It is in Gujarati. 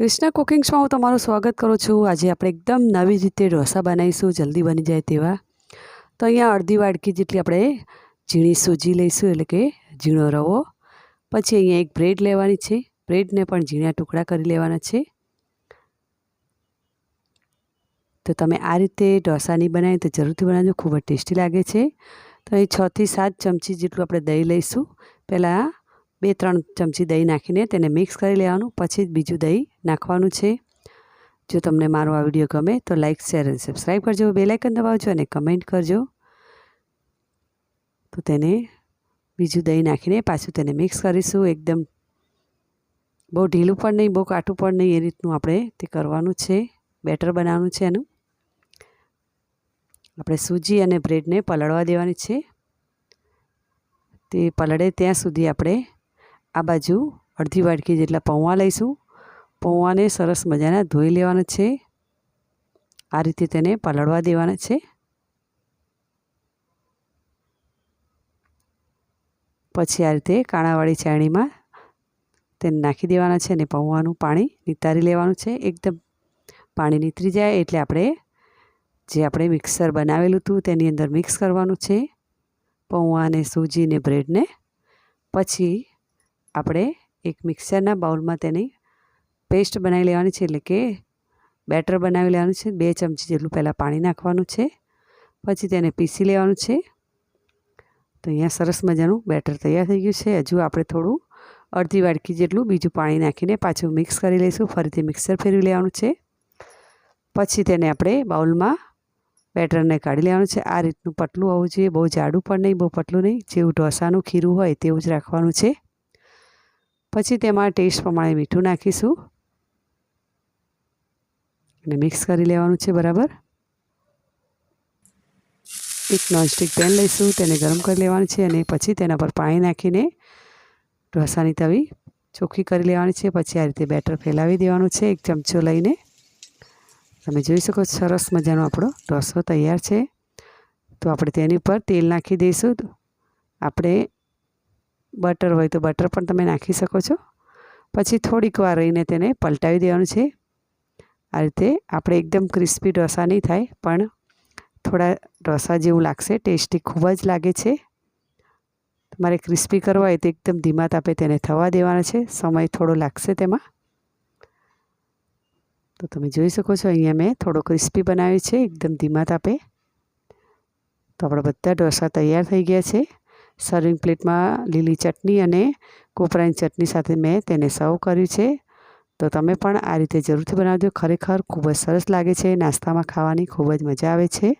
કૃષ્ણા કુકિંગ્સમાં હું તમારું સ્વાગત કરું છું. આજે આપણે એકદમ નવી રીતે ઢોસા બનાવીશું, જલ્દી બની જાય તેવા. તો અહીંયા અડધી વાડકી જેટલી આપણે ઝીણી સૂજી લઈશું, એટલે કે ઝીણો રવો. પછી અહીંયા એક બ્રેડ લેવાની છે. બ્રેડને પણ ઝીણા ટુકડા કરી લેવાના છે. તો તમે આ રીતે ઢોસાની બનાવી તો જરૂરથી બનાવજો, ખૂબ જ ટેસ્ટી લાગે છે. તો અહીં છથી સાત ચમચી જેટલું આપણે દહીં લઈશું. પહેલાં બે ત્રણ ચમચી દહીં નાખીને તેને મિક્સ કરી લેવાનું, પછી જ બીજું દહીં નાખવાનું છે. જો તમને મારો આ વીડિયો ગમે તો લાઇક શેર અને સબસ્ક્રાઈબ કરજો. બેલાઇકન દબાવજો અને કમેન્ટ કરજો. તો તેને બીજું દહીં નાખીને પાછું તેને મિક્સ કરીશું એકદમ. બહુ ઢીલું પણ નહીં, બહુ કાઠું પણ નહીં એ રીતનું આપણે તે કરવાનું છે. બેટર બનાવવાનું છે એનું. આપણે સૂજી અને બ્રેડને પલળવા દેવાની છે. તે પલળે ત્યાં સુધી આપણે આ બાજુ અડધી વાટકી જેટલા પૌવા લઈશું. પૌવાને સરસ મજાના ધોઈ લેવાના છે. આ રીતે તેને પલળવા દેવાના છે. પછી આ રીતે કાણાવાળી ચાણીમાં તેને નાખી દેવાના છે અને પૌવાનું પાણી નિતારી લેવાનું છે. એકદમ પાણી નીતરી જાય એટલે આપણે જે આપણે મિક્સર બનાવેલું હતું તેની અંદર મિક્સ કરવાનું છે. પૌવા અને સૂજી ને બ્રેડને. પછી આપણે એક મિક્સરના બાઉલમાં તેની પેસ્ટ બનાવી લેવાની છે એટલે કે બેટર બનાવી લેવાનું છે. બે ચમચી જેટલું પહેલાં પાણી નાખવાનું છે. પછી તેને પીસી લેવાનું છે. તો અહીંયા સરસ મજાનું બેટર તૈયાર થઈ ગયું છે. હજુ આપણે થોડું અડધી વાડકી જેટલું બીજું પાણી નાખીને પાછું મિક્સ કરી લઈશું. ફરીથી મિક્સર ફેરવી લેવાનું છે. પછી તેને આપણે બાઉલમાં બેટરને કાઢી લેવાનું છે. આ રીતનું પતલું હોવું જોઈએ. બહુ જાડું પણ નહીં, બહુ પતલું નહીં. જેવું ઢોસાનું ખીરું હોય તેવું જ રાખવાનું છે. પછી તેમાં ટેસ્ટ પ્રમાણે મીઠું નાખીશું. અને મિક્સ કરી લેવાનું છે બરાબર. એક નોનસ્ટિક પેન લઈશું, તેને ગરમ કરી લેવાનું છે અને પછી તેના પર પાણી નાખીને ઢોસાની તવી ચોખ્ખી કરી લેવાની છે. પછી આ રીતે બેટર ફેલાવી દેવાનું છે એક ચમચો લઈને. તમે જોઈ શકો સરસ મજાનો આપણો ઢોસો તૈયાર છે. તો આપણે તેની પર તેલ નાખી દઈશું. આપણે બટર હોય તો બટર પણ તમે નાખી શકો છો. પછી થોડીક વાર રહીને તેને પલટાવી દેવાનું છે. આ રીતે આપણે એકદમ ક્રિસ્પી ઢોસા નહીં થાય, પણ થોડા ઢોસા જેવું લાગશે. ટેસ્ટી ખૂબ જ લાગે છે. તમારે ક્રિસ્પી કરવા હોય તો એકદમ ધીમા તાપે તેને થવા દેવાના છે. સમય થોડો લાગશે તેમાં. તો તમે જોઈ શકો છો, અહીંયા મેં થોડો ક્રિસ્પી બનાવ્યો છે, એકદમ ધીમા તાપે. તો આપણા બધા ઢોસા તૈયાર થઈ ગયા છે. સર્વિંગ પ્લેટમાં લીલી ચટણી અને કોપરાની ચટણી સાથે મેં તેને સર્વ કર્યું છે. તો તમે પણ આ રીતે જરૂરથી બનાવજો. ખરેખર ખૂબ જ સરસ લાગે છે. નાસ્તામાં ખાવાની ખૂબ જ મજા આવે છે.